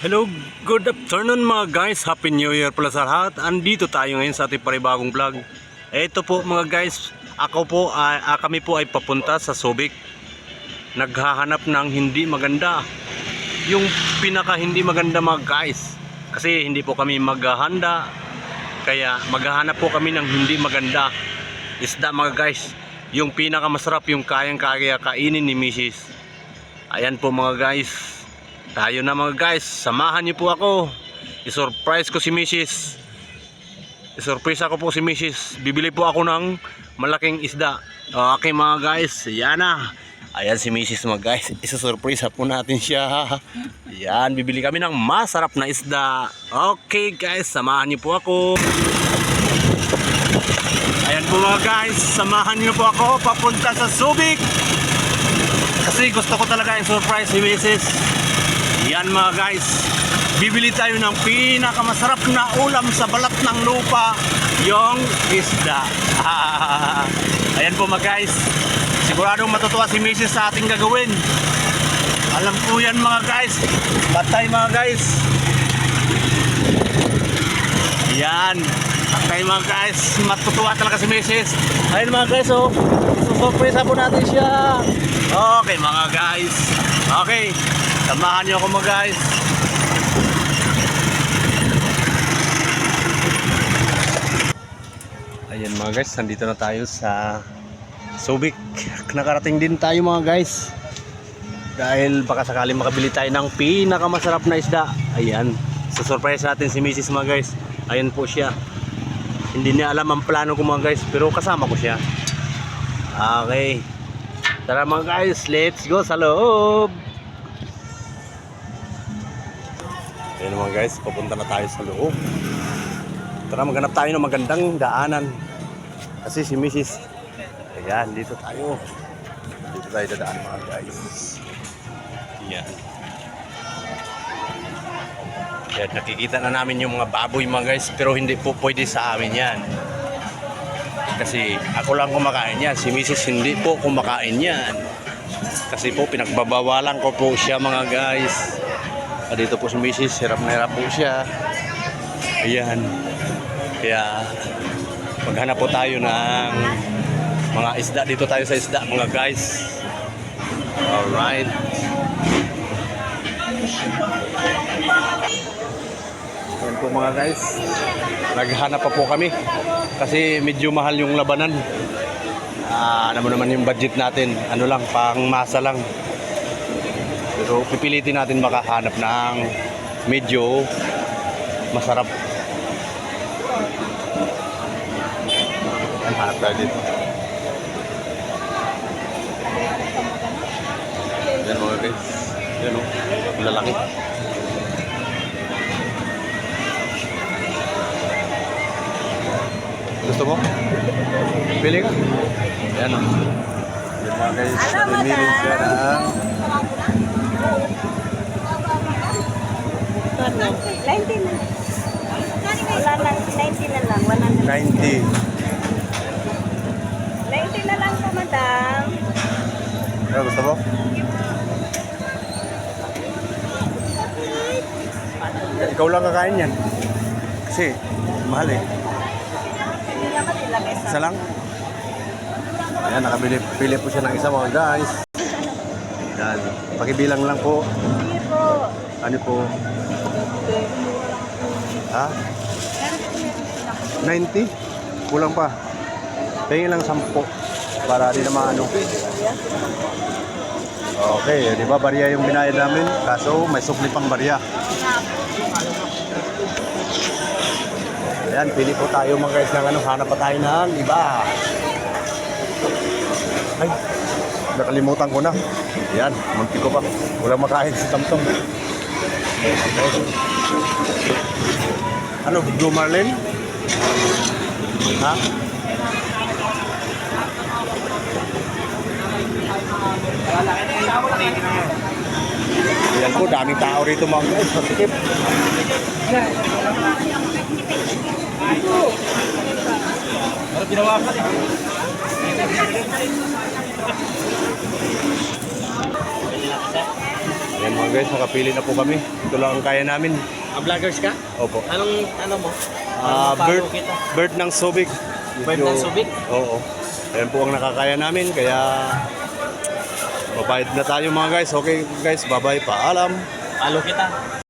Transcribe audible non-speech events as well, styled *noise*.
Hello, good afternoon mga guys. Happy New Year pala sa lahat. Andito tayo ngayon sa ating paribagong vlog. Ito po mga guys, ako po, ah, kami po ay papunta sa Subic. Naghahanap ng hindi maganda. Yung pinaka hindi maganda mga guys. Kasi hindi po kami maghahanda. Kaya maghahanap po kami ng hindi maganda. Isda mga guys. Yung pinaka masarap yung kayang kaya kainin ni Mrs. Ayan po mga guys. Tayo na mga guys, samahan niyo po ako. I-surprise ko si Mrs. I-surprise ako po si Mrs. Bibili po ako ng malaking isda. Okay mga guys, yan na. Ayan si Mrs. mga guys. Isa-surprise po natin siya. *laughs* Yan, bibili kami ng masarap na isda. Okay guys, samahan niyo po ako. Ayan po mga guys, samahan niyo po ako papunta sa Subic. Kasi gusto ko talaga i-surprise si Mrs. Yan mga guys, bibili tayo ng pinakamasarap na ulam sa balat ng lupa, yung isda. *laughs* Ayan po mga guys, siguradong matutuwa si Mrs. sa ating gagawin. Alam po yan mga guys, batay mga guys. Yan, batay mga guys, matutuwa talaga si Mrs. Ayun mga guys, oh, susurpresa po natin siya. Okay mga guys, okay. Samahan niyo ako mga guys. Ayan mga guys, nandito na tayo sa Subic. Nakarating din tayo mga guys. Dahil baka sakali makabili tayo ng pinakamasarap na isda. Ayan, susurprise natin si Mrs. mga guys. Ayan po siya. Hindi niya alam ang plano ko mga guys, pero kasama ko siya. Okay. Tara mga guys, let's go sa loob. Ayun mga guys, papunta na tayo sa loob. Tara maghanap tayo ng magandang daanan. Kasi si Mrs. Ayan, dito tayo. Dito tayo dadaan mga guys. Ayan. Ayan, nakikita na namin yung mga baboy mga guys, pero hindi po pwede sa amin yan. Kasi ako lang kumakain yan, si Mrs. hindi po kumakain yan. Kasi po pinagbabawalan ko po siya mga guys. Ah, dito po si Mrs. Hirap na hirap po siya. Ayan. Kaya maghanap po tayo ng mga isda. Dito tayo sa isda mga guys. Alright. Ayan po mga guys. Naghanap pa po kami. Kasi medyo mahal yung labanan. Ah, ano naman yung budget natin. Ano lang, pang masa lang. Pero pipilitin natin makahanap ng medyo masarap. Yan, hanap tayo dito. Yan mga guys. Yan o. Ang lalaki. Gusto mo? Pili ka. Yan o. Yan mga guys. Pumili siya ng 90 na. Wala lang, 90 na lang. Wala na. 90. 90 na lang po, madam. Ano gusto mo? Ikaw lang kakain yan. Kasi, mahal eh. Isa lang. Ayan, nakabili pili po siya ng isa mga guys. Yan. Pakibilang lang po. Ano po? Ha? 90? Kulang pa. Tingin lang 10 para di na maano. Okay, di ba barya yung binayad namin? Kaso may sukli pang barya. Ayan, pili po tayo mga guys ng ano, hanap pa tayo ng iba. Ay, nakalimutan ko na. Ayan, munti ko pa. Walang makain si Tamtom. Ano, Blue Marlin? Ha? Ayan po, daming tao rito mga guys. Masikip. Ka? Ayan mga guys, nakapili na po kami. Ito lang ang kaya namin. Ah, vloggers ka? Opo. Anong ano mo? Ah, bird, bird ng Subic. Bird ng Subic? Oo. Ayan po ang nakakaya namin, kaya babayad na tayo mga guys. Okay guys, bye-bye, paalam. Follow kita.